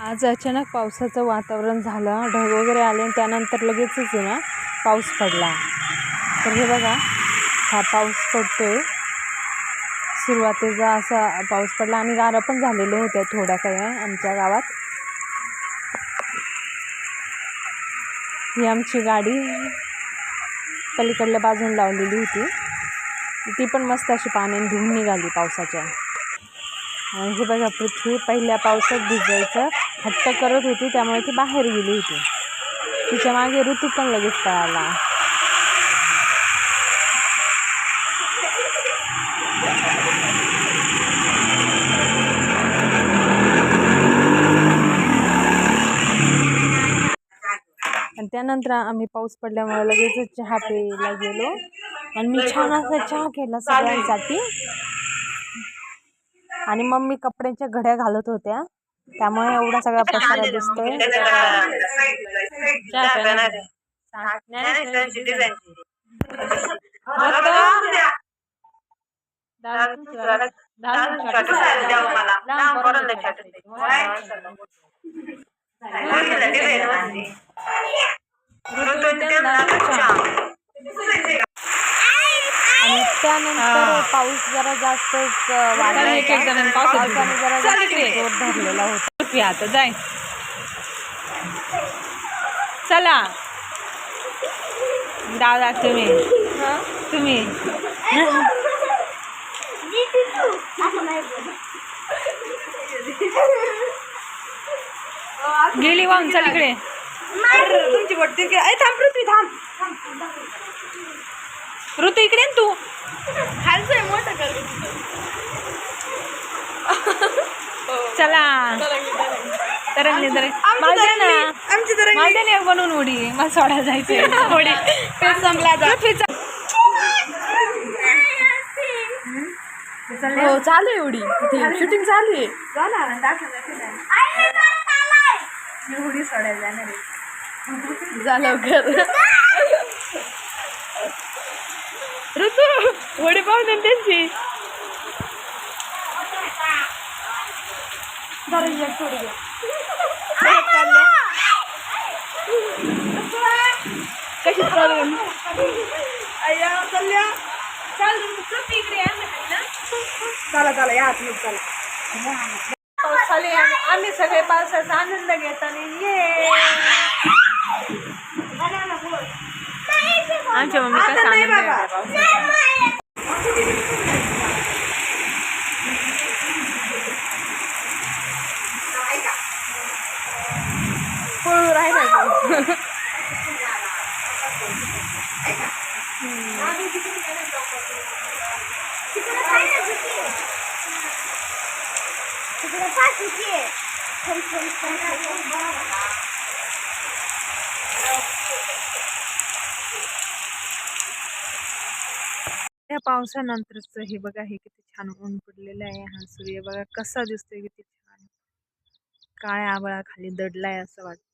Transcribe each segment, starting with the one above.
आज अचानक पावसाचं वातावरण झालं ढग वगैरे आले आणि त्यानंतर लगेचच आहे ना पाऊस पडला. तर हे बघा हा पाऊस पडतो आहे सुरुवातीचा असा पाऊस पडला आणि गारा पण झालेल्या होत्या थोड्या काही आमच्या गावात. ही आमची गाडी पलीकडल्या बाजून लावलेली होती. ती पण मस्त अशी पाण्याने धुवून निघाली पावसाच्या. हे बघा पृथ्वी पहिल्या पावसात भिजायचं हट्ट करत होती त्यामुळे ती बाहेर गेली होती. तिच्यामागे ऋतू पण लगेच पळाला. आणि त्यानंतर आम्ही पाऊस पडल्यामुळे लगेचच चहा प्यायला गेलो. आणि मी छान असा चहा केला सगळ्यांसाठी. आणि मम्मी कपड्याच्या घड्या घालत होत्या. त्यामुळे एवढा सगळा पसारा दिसतोय. त्यानंतर पाऊस जरा जास्तच वाढला एक एक जणांनी पावसात पावसाने जरा चल जास्त इकडे. जोर धरलेला होता. आता जाय. चला. दादा तुम्ही. तुम्ही. गेली वाहून चल इकडे. तुमची बोट तिरकी ऐ थांब पृथ्वी थांब ऋतू इकडे न तू. खालचं मोठं कर. चला. तरंगली तर मला दे ना आमची तर मला दे ना एक बनवून उडी. मला सोडायला जायचंय. उडी. पेट संपला हो चालू आहे एवढी शूटिंग चालू आहे. एवढी सोडायला जाणार आहे झालं घर ऋतू वडी पाहून दे ना त्यांची बरं, एक थोडी घ्या. एक चालल्या. कशी चालून अय्या चालल्या चाल पृथ्वी इकडे या ना. चला चला या आतमध्ये चला पाऊस चालू आहे आणि आम्ही सगळे पावसाचा आनंद घेताना ये आमच्या मम्मी आता कसा नाही आनंद त्या पावसानंतरच हे बघा हे किती छान ऊन पडलेलं आहे. हा सूर्य बघा कसा दिसतोय किती छान. काळ्या आबळाखाली दडलाय असं वाटतं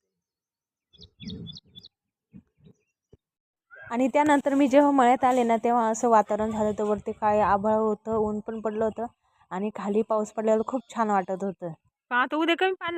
आणि त्यानंतर मी जेव्हा मळ्यात आले ना तेव्हा असं वातावरण झालं होतं. वरती काळे आभाळ होतं ऊन पण पडलं होतं. आणि खाली पाऊस पडलेला खूप छान वाटत होतं. आता उद्या कमी पाणी